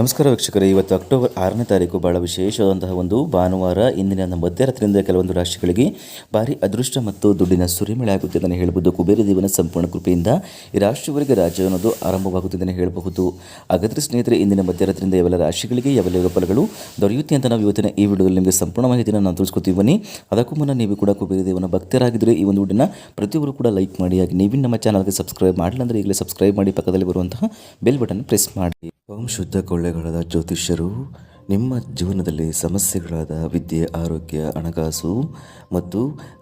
ನಮಸ್ಕಾರ ವೀಕ್ಷಕರೇ, ಇವತ್ತು ಅಕ್ಟೋಬರ್ ಆರನೇ ತಾರೀಕು ಬಹಳ ವಿಶೇಷವಾದಂತಹ ಒಂದು ಭಾನುವಾರ ಇಂದಿನ ಮಧ್ಯರಾತ್ರಿಯಿಂದ ಕೆಲವೊಂದು ರಾಶಿಗಳಿಗೆ ಭಾರಿ ಅದೃಷ್ಟ ಮತ್ತು ದುಡ್ಡಿನ ಸುರಿಮಳೆ ಆಗುತ್ತೆ ಅಂತಲೇ ಹೇಳ್ಬೋದು. ಕುಬೇರ ದೇವನ ಸಂಪೂರ್ಣ ಕೃಪೆಯಿಂದ ಈ ರಾಶಿಯವರಿಗೆ ರಾಜ್ಯ ಅನ್ನೋದು ಆರಂಭವಾಗುತ್ತೆ ಹೇಳಬಹುದು. ಹಾಗಾದರೆ ಸ್ನೇಹಿತರೆ, ಇಂದಿನ ಮಧ್ಯರಾತ್ರಿಯಿಂದ ಎಲ್ಲ ರಾಶಿಗಳಿಗೆ ಯಾವೆಲ್ಲ ಫಲಗಳು ದೊರೆಯುತ್ತೆ ಅಂತ ನಾವು ಇವತ್ತಿನ ಈ ವಿಡಿಯೋದಲ್ಲಿ ನಿಮಗೆ ಸಂಪೂರ್ಣ ಮಾಹಿತಿಯನ್ನು ನಾನು ತಿಳಿಸ್ಕೊತೀವಿ ಬನ್ನಿ, ಅದಕ್ಕೂ ಮುನ್ನ ನೀವು ಕೂಡ ಕುಬೇರ ದೇವನ ಭಕ್ತರಾಗಿದ್ದರೆ ಈ ಒಂದು ವಿಡಿಯೋನ ಪ್ರತಿಯೊಬ್ಬರು ಕೂಡ ಲೈಕ್ ಮಾಡಿ, ಹಾಗೆ ನೀವು ನಮ್ಮ ಚಾನಲ್ಗೆ ಸಬ್ಸ್ಕ್ರೈಬ್ ಮಾಡಿಲ್ಲ ಅಂದರೆ ಈಗಲೇ ಸಬ್ಸ್ಕ್ರೈಬ್ ಮಾಡಿ ಪಕ್ಕದಲ್ಲಿ ಬರುವಂತಹ ಬೆಲ್ ಬಟನ್ ಪ್ರೆಸ್ ಮಾಡಿ. ಓಂ ಶುದ್ಧ ಕೊಳ್ಳೆಗಳಾದ ಜ್ಯೋತಿಷ್ಯರು ನಿಮ್ಮ ಜೀವನದಲ್ಲಿ ಸಮಸ್ಯೆಗಳಾದ ವಿದ್ಯೆ ಆರೋಗ್ಯ ಹಣಕಾಸು ಮತ್ತು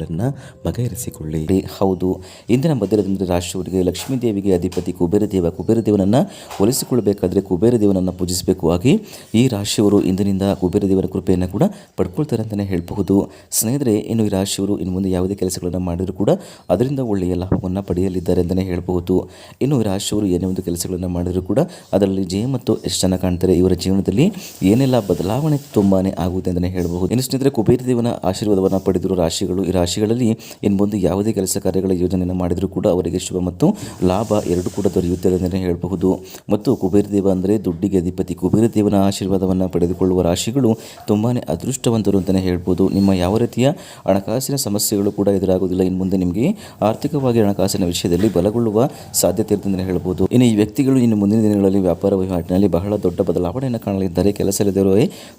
ಸಮಸ್ಯೆಗಳನ್ನು ಬಗೆಹರಿಸಿಕೊಳ್ಳಿ. ಹೌದು. ಇಂದಿನ ಮಧ್ಯದಿಂದ ರಾಷ್ಟ್ರವರಿಗೆ ಲಕ್ಷ್ಮೀ ದೇವಿಗೆ ಅಧಿಪತಿ ಕುಬೇರ ದೇವ, ಕುಬೇರ ದೇವನನ್ನು ಒಲಿಸಿಕೊಳ್ಳಬೇಕಾದ್ರೆ ಕುಬೇರ ದೇವನನ್ನು ಪೂಜಿಸಬೇಕು ಹಾಗೆ ಈ ರಾಶಿಯವರು ಇಂದಿನಿಂದ ಕುಬೇರ ದೇವರ ಕೃಪೆಯನ್ನು ಕೂಡ ಪಡ್ಕೊಳ್ತಾರೆ ಅಂತಲೇ ಹೇಳಬಹುದು. ಸ್ನೇಹಿತರೆ, ಇನ್ನು ಈ ರಾಶಿಯವರು ಇನ್ನು ಮುಂದೆ ಯಾವುದೇ ಕೆಲಸಗಳನ್ನು ಮಾಡಿದರೂ ಕೂಡ ಅದರಿಂದ ಒಳ್ಳೆಯ ಲಾಭವನ್ನು ಪಡೆಯಲಿದ್ದಾರೆ ಅಂತಲೇ ಹೇಳಬಹುದು. ಇನ್ನು ಈ ರಾಶಿಯವರು ಏನೇ ಒಂದು ಕೆಲಸಗಳನ್ನು ಮಾಡಿದರೂ ಕೂಡ ಅದರಲ್ಲಿ ಜಯ ಮತ್ತು ಜನ ಕಾಣ್ತಾರೆ. ಇವರ ಜೀವನದಲ್ಲಿ ಏನೆಲ್ಲ ಬದಲಾವಣೆ ತುಂಬಾನೇ ಆಗುತ್ತೆ ಅಂತಲೇ ಹೇಳಬಹುದು. ಇನ್ನು ಸ್ನೇಹಿತರೆ, ಕುಬೇರ ದೇವನ ಆಶೀರ್ವಾದವನ್ನು ಪಡೆದಿರುವ ರಾಶಿಗಳು ಈ ರಾಶಿಗಳಲ್ಲಿ ಇನ್ನು ಮುಂದೆ ಯಾವುದೇ ಕೆಲಸ ಕಾರ್ಯಗಳ ಯೋಜನೆಯನ್ನು ಮಾಡಿದರೂ ಕೂಡ ಅವರಿಗೆ ಶುಭ ಮತ್ತು ಲಾಭ ಎರಡೂ ಕೂಡ ದೊರೆಯುತ್ತದೆ ಅಂತಲೇ ಹೇಳಬಹುದು. ಮತ್ತು ಕುಬೇರ ದೇವ ಅಂದರೆ ದುಡ್ಡಿಗೆ ಅಧಿಪತಿ. ಕುಬೇರ ದೇವನ ಆಶೀರ್ವಾದವನ್ನು ಪಡೆದುಕೊಳ್ಳುವ ರಾಶಿಗಳು ತುಂಬಾ ಅದೃಷ್ಟವಂತರು ಅಂತಲೇ ಹೇಳ್ಬೋದು. ನಿಮ್ಮ ಯಾವ ರೀತಿಯ ಹಣಕಾಸಿನ ಸಮಸ್ಯೆಗಳು ಕೂಡ ಎದುರಾಗುವುದಿಲ್ಲ. ಇನ್ನು ಮುಂದೆ ನಿಮಗೆ ಆರ್ಥಿಕವಾಗಿ ಹಣಕಾಸಿನ ವಿಷಯದಲ್ಲಿ ಬಲಗೊಳ್ಳುವ ಸಾಧ್ಯತೆ ಇರುತ್ತೆ ಅಂತಲೇ ಹೇಳ್ಬೋದು. ಇನ್ನು ಈ ವ್ಯಕ್ತಿಗಳು ಇನ್ನು ಮುಂದಿನ ದಿನಗಳಲ್ಲಿ ವ್ಯಾಪಾರ ವಹಿವಾಟಿನಲ್ಲಿ ಬಹಳ ದೊಡ್ಡ ಬದಲಾವಣೆಯನ್ನು ಕಾಣಲಿದ್ದಾರೆ. ಕೆಲಸವಿಲ್ಲದಿರುವ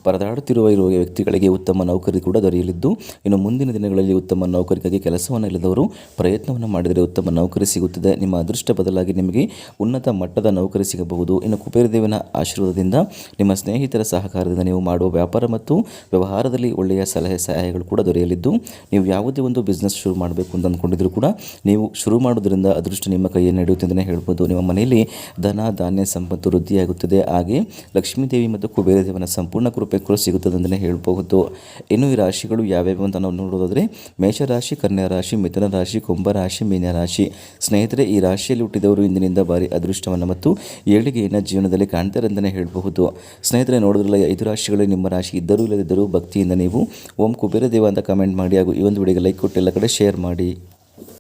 ಪರದಾಡುತ್ತಿರುವ ಇರುವ ವ್ಯಕ್ತಿಗಳಿಗೆ ಉತ್ತಮ ನೌಕರಿ ಕೂಡ ದೊರೆಯಲಿದ್ದು, ಇನ್ನು ಮುಂದಿನ ದಿನಗಳಲ್ಲಿ ಉತ್ತಮ ನೌಕರಿಗಾಗಿ ಕೆಲಸವನ್ನು ಇಲ್ಲದವರು ಪ್ರಯತ್ನವನ್ನು ಮಾಡಿದರೆ ಉತ್ತಮ ನೌಕರಿ ಸಿಗುತ್ತದೆ. ನಿಮ್ಮ ಅದೃಷ್ಟ ಬದಲಾಗಿ ನಿಮಗೆ ಉನ್ನತ ಮಟ್ಟದ ನೌಕರಿ ಸಿಗಬಹುದು. ಇನ್ನು ಕುಬೇರದೇವನ ಆಶೀರ್ವಾದದಿಂದ ನಿಮ್ಮ ಸ್ನೇಹಿತರ ಸಹಕಾರದಿಂದ ನೀವು ಮಾಡುವ ವ್ಯಾಪಾರ ಮತ್ತು ವ್ಯವಹಾರದಲ್ಲಿ ಒಳ್ಳೆಯ ಸಲಹೆ ಸಹಾಯಗಳು ಕೂಡ ದೊರೆಯಲಿದ್ದು, ನೀವು ಯಾವುದೇ ಒಂದು ಬಿಸ್ನೆಸ್ ಶುರು ಮಾಡಬೇಕು ಅಂತ ಅಂದ್ಕೊಂಡಿದ್ರು ಕೂಡ ನೀವು ಶುರು ಮಾಡೋದ್ರಿಂದ ಅದೃಷ್ಟ ನಿಮ್ಮ ಕೈಯಲ್ಲಿ ನಡೆಯುತ್ತೆ ಹೇಳ್ಬೋದು. ನಿಮ್ಮ ಮನೆಯಲ್ಲಿ ಧನ, ಧಾನ್ಯ, ಸಂಪತ್ತು ವೃದ್ಧಿಯಾಗುತ್ತದೆ. ಹಾಗೆ ಲಕ್ಷ್ಮೀ ದೇವಿ ಮತ್ತು ಕುಬೇರದೇವನ ಸಂಪೂರ್ಣ ಕೃಪೆ ಕೂಡ ಸಿಗುತ್ತದೆ ಅಂತಲೇ ಹೇಳಬಹುದು. ಇನ್ನು ಈ ರಾಶಿಗಳು ಯಾವ್ಯಾವ ಅಂತ ನಾವು ನೋಡೋದಾದರೆ ಮೇಷರಾಶಿ, ಕನ್ಯಾ ರಾಶಿ, ಮಿಥುನ ರಾಶಿ, ಕುಂಭ ರಾಶಿ, ಮೀನ ರಾಶಿ. ಸ್ನೇಹಿತರೆ, ಈ ರಾಶಿಯಲ್ಲಿ ಹುಟ್ಟಿದವರು ಇಂದಿನಿಂದ ಭಾರಿ ಅದೃಷ್ಟವನ್ನು ಮತ್ತು ಏಳಿಗೆಯನ್ನು ಜೀವನದಲ್ಲಿ ಕಾಣ್ತಾರೆ ಅಂತಲೇ ಹೇಳಬಹುದು. ಸ್ನೇಹಿತರೆ, ನೋಡಿದ್ರಲ್ಲ ಐದು ರಾಶಿಗಳು ನಿಮ್ಮ ರಾಶಿ ಇದ್ದರೂ ಇಲ್ಲದಿದ್ದರೂ ಭಕ್ತಿಯಿಂದ ನೀವು ಓಂ ಕುಬೇರ ದೇವ ಅಂತ ಕಮೆಂಟ್ ಮಾಡಿ ಹಾಗೂ ಈ ಒಂದು ವಿಡಿಯೋಗೆ ಲೈಕ್ ಕೊಟ್ಟು ಎಲ್ಲ ಕಡೆ ಶೇರ್ ಮಾಡಿ.